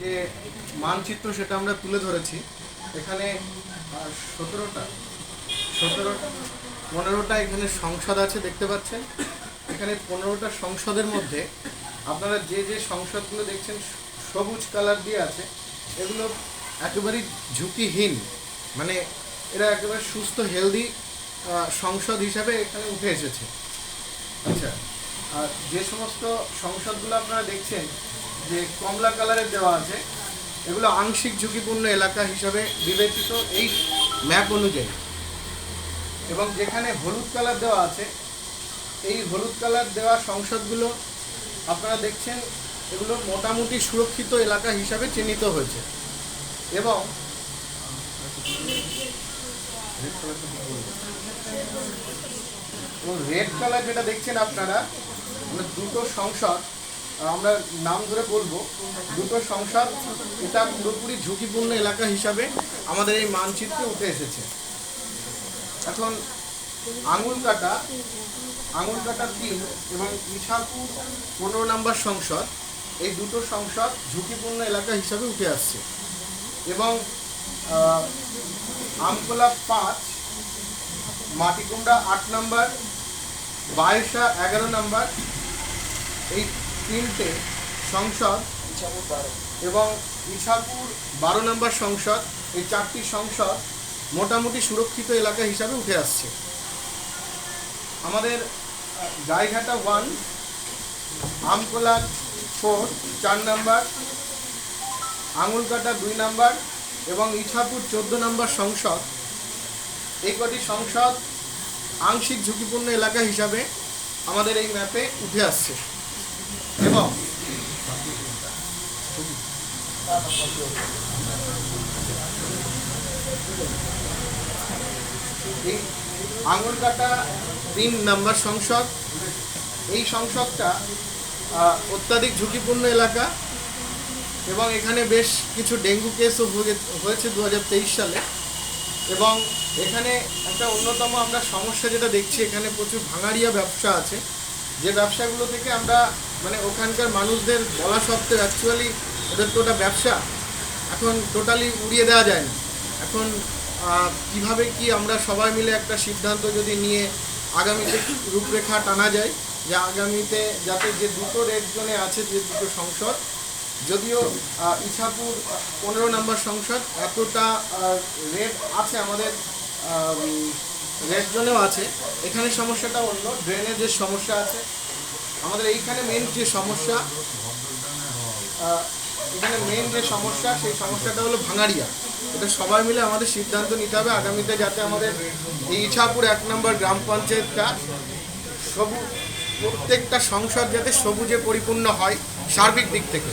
যে মানচিত্র সেটা আমরা তুলে ধরেছি, এখানে সতেরোটা, সতেরো, পনেরোটা এখানে সংসদ আছে, দেখতে পাচ্ছেন। এখানে পনেরোটা সংসদের মধ্যে আপনারা যে যে সংসদগুলো দেখছেন, সবুজ কালার দিয়ে আছে, এগুলো একেবারেই ঝুঁকিহীন। মানে এরা একেবারে সুস্থ, হেলদি সংসদ হিসাবে এখানে উঠে এসেছে। আচ্ছা আর যে সমস্ত সংসদগুলো আপনারা দেখছেন যে কমলা কালারের দেওয়া আছে, এগুলো আংশিক ঝুঁকিপূর্ণ এলাকা হিসাবে বিবেচিত এই ম্যাপ অনুযায়ী। এবং যেখানে হলুদ কালার দেওয়া আছে, এই হলুদ কালার দেওয়া সংসদগুলো আপনারা দেখছেন, এগুলো মোটামুটি সুরক্ষিত এলাকা হিসাবে চিহ্নিত হয়েছে। এবং রেড কালার যেটা দেখছেন আপনারা মানে দুটো সংসদ আমরা নাম ধরে বলব, দুটো সংসদ এটা পুরোপুরি ঝুঁকিপূর্ণ এলাকা হিসাবে আমাদের এই মানচিত্রে উঠে এসেছে। এখন আঙুল কাটা আঙুল কাটা তিন এবং ইছাপুর পনেরো নম্বর সংসদ, এই দুটো সংসদ ঝুঁকিপূর্ণ এলাকা হিসাবে উঠে আসছে। এবং আমকোলা পাঁচ, মাটিকুমড়া আট নম্বর, বায়সা এগারো নম্বর, এই তিনটে সংসদ এবং ইছাপুর বারো নম্বর সংসদ, এই চারটি সংসদ মোটামুটি সুরক্ষিত এলাকা হিসাবে উঠে আসছে। আমাদের গাইঘাটা ওয়ান আমকোলা ফোর চার নাম্বার, আঙুলকাটা দুই নাম্বার এবং ইছাপুর চোদ্দ নম্বর সংসদ। এই কটি সংসদ আংশিক ঝুঁকিপূর্ণ এলাকা হিসাবে আমাদের এই ম্যাপে উঠে আসছে। এবং আঙুল কাটা তিন নাম্বার সংসদ। এই সংসদটা অত্যাধিক ঝুঁকিপূর্ণ এলাকা এবং এখানে বেশ কিছু ডেঙ্গু কেসও হয়ে- হয়েছে দু হাজার তেইশ সালে এবং এখানে একটা অন্যতম আমরা সমস্যা যেটা দেখছি, এখানে প্রচুর ভাঙাড়িয়া ব্যবসা আছে। যে ব্যবসাগুলো থেকে আমরা মানে ওখানকার মানুষদের বলা সত্ত্বেও অ্যাকচুয়ালি ওদের তো ওটা ব্যবসা। এখন টোটালি উড়িয়ে দেওয়া যায় না। এখন কীভাবে কি আমরা সবাই মিলে একটা সিদ্ধান্ত যদি নিয়ে আগামীতে রূপরেখা টানা যায়, যে আগামীতে যাতে যে দুটো রেড জোনে আছে, যে দুটো সংসদ, যদিও ইছাপুর পনেরো নম্বর সংসদ এতটা রেড আছে আমাদের রেড জোনেও আছে। এখানে সমস্যাটা অন্য ড্রেনেজের সমস্যা আছে, আমাদের এইখানে মেন যে সমস্যা এখানে মেন যে সমস্যা, সেই সমস্যাটা হলো ভাঙাড়িয়া এটা সবাই মিলে আমাদের সিদ্ধান্ত নিতে হবে আগামীতে যাতে আমাদের এই ইছাপুর এক নম্বর গ্রাম পঞ্চায়েতটা সবুজ প্রত্যেকটা সংসদ যাতে সবুজে পরিপূর্ণ হয় সার্বিক দিক থেকে।